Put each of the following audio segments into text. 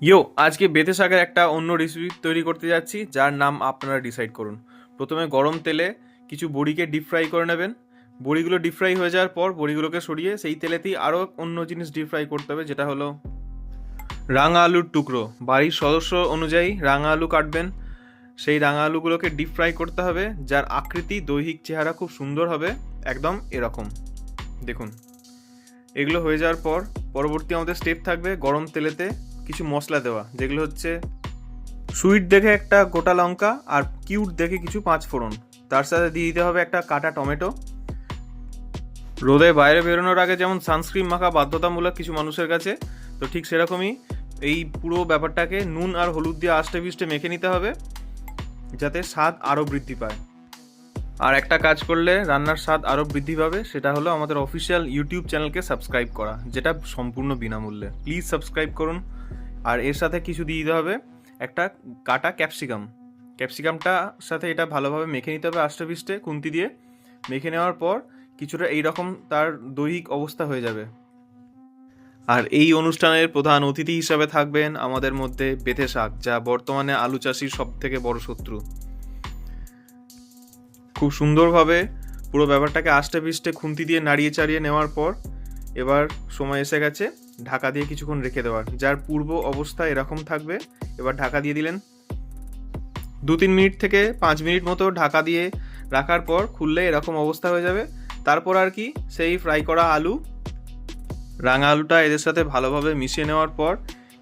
ইয়ো, আজকে বেতে শাকের একটা অন্য রেসিপি তৈরি করতে যাচ্ছি, যার নাম আপনারা ডিসাইড করুন। প্রথমে গরম তেলে কিছু বড়িকে ডিপ ফ্রাই করে নেবেন। বড়িগুলো ডিপ ফ্রাই হয়ে যাওয়ার পর বড়িগুলোকে সরিয়ে সেই তেলেতেই আরও অন্য জিনিস ডিপ ফ্রাই করতে হবে, যেটা হলো রাঙা আলুর টুকরো। বাড়ির সদস্য অনুযায়ী রাঙা আলু কাটবেন। সেই রাঙা আলুগুলোকে ডিপ ফ্রাই করতে হবে, যার আকৃতি দৈহিক চেহারা খুব সুন্দর হবে, একদম এরকম। দেখুন, এগুলো হয়ে যাওয়ার পর পরবর্তী আমাদের স্টেপ থাকবে গরম তেলেতে কিছু মশলা দেওয়া, যেগুলো হচ্ছে সুইট দেখে একটা গোটা লঙ্কা আর কিউট দেখে কিছু পাঁচ ফোড়ন। তার সাথে দিয়ে দিতে হবে একটা কাটা টমেটো। রোদে বাইরে বেরোনোর আগে যেমন সানস্ক্রিন মাখা বাধ্যতামূলক কিছু মানুষের কাছে, তো ঠিক সেরকমই এই পুরো ব্যাপারটাকে নুন আর হলুদ দিয়ে আষ্টে পিষ্টে মেখে নিতে হবে, যাতে স্বাদ আরও বৃদ্ধি পায়। আর একটা কাজ করলে রান্নার স্বাদ আরও বৃদ্ধি পাবে, সেটা হলো আমাদের অফিসিয়াল ইউটিউব চ্যানেলকে সাবস্ক্রাইব করা, যেটা সম্পূর্ণ বিনামূল্যে। প্লিজ সাবস্ক্রাইব করুন আর এর সাথে কিছু দিয়ে দিতে হবে একটা কাটা ক্যাপসিকাম। ক্যাপসিকামটা সাথে এটা ভালোভাবে মেখে নিতে হবে আষ্টে পিষ্টে খুন্তি দিয়ে। মেখে নেওয়ার পর কিছুটা এইরকম তার দৈহিক অবস্থা হয়ে যাবে। আর এই অনুষ্ঠানের প্রধান অতিথি হিসাবে থাকবেন আমাদের মধ্যে বেথে শাক, যা বর্তমানে আলু চাষির সব থেকে বড় শত্রু। খুব সুন্দরভাবে পুরো ব্যাপারটাকে আষ্টে পিষ্টে খুন্তি দিয়ে নাড়িয়ে চাড়িয়ে নেওয়ার পর এবার সময় এসে গেছে ঢাকা দিয়ে কিছুক্ষণ রেখে দেওয়ার। যার পূর্ব অবস্থা এরকম থাকবে। এবার ঢাকা দিয়ে দিলেন। দু তিন মিনিট থেকে পাঁচ মিনিট মতো ঢাকা দিয়ে রাখার পর খুললে এরকম অবস্থা হয়ে যাবে। তারপর আর কি সেই ফ্রাই করা আলু, রাঙা আলুটা এদের সাথে ভালোভাবে মিশিয়ে নেওয়ার পর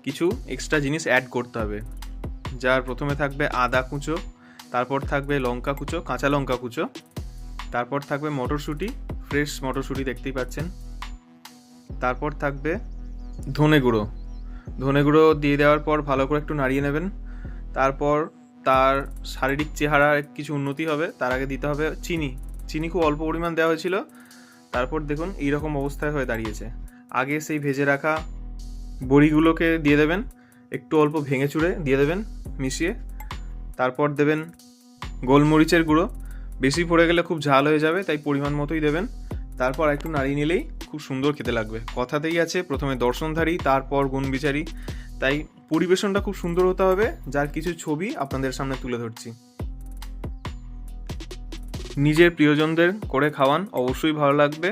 কিছু এক্সট্রা জিনিস অ্যাড করতে হবে। যার প্রথমে থাকবে আদা কুচো, তারপর থাকবে লঙ্কা কুচো, কাঁচা লঙ্কা কুচো, তারপর থাকবে মটরশুঁটি, ফ্রেশ মটরশুঁটি দেখতেই পাচ্ছেন। তারপর থাকবে ধনে গুঁড়ো। ধনে গুঁড়ো দিয়ে দেওয়ার পর ভালো করে একটু নাড়িয়ে নেবেন। তারপর তার শারীরিক চেহারার কিছু উন্নতি হবে। তার আগে দিতে হবে চিনি। চিনি খুব অল্প পরিমাণ দেওয়া হয়েছিল। তারপর দেখুন এইরকম অবস্থায় হয়ে দাঁড়িয়েছে। আগে সেই ভেজে রাখা বড়িগুলোকে দিয়ে দেবেন। একটু অল্প ভেঙে চুড়ে দিয়ে দেবেন মিশিয়ে। তারপর দেবেন গোলমরিচের গুঁড়ো। বেশি পড়ে গেলে খুব ঝাল হয়ে যাবে, তাই পরিমাণ মতোই দেবেন। তারপর একটু নাড়িয়ে নিলেই খুব সুন্দর খেতে লাগবে। কথাতেই আছে, প্রথমে দর্শনধারী, তারপর গুণবিচারী। তাই পরিবেশনটা খুব সুন্দর হতে হবে, যার কিছু ছবি আপনাদের সামনে তুলে ধরছি। নিজের প্রিয়জনদের করে খাওয়ান অবশ্যই ভালো লাগবে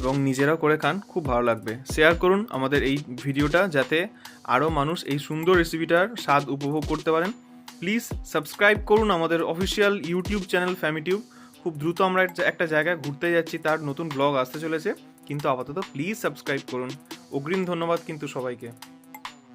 এবং নিজেরাও করে খান খুব ভালো লাগবে। শেয়ার করুন আমাদের এই ভিডিওটা যাতে আরও মানুষ এই সুন্দর রেসিপিটার স্বাদ উপভোগ করতে পারেন। প্লিজ সাবস্ক্রাইব করুন আমাদের অফিসিয়াল ইউটিউব চ্যানেল ফ্যামিটিউব। খুব দ্রুত আমরা একটা- জায়গায় ঘুরতে যাচ্ছি, তার নতুন ব্লগ আসতে চলেছে। কিন্তু আপাতত প্লিজ সাবস্ক্রাইব করুন। অগ্রিম ধন্যবাদ কিন্তু সবাইকে।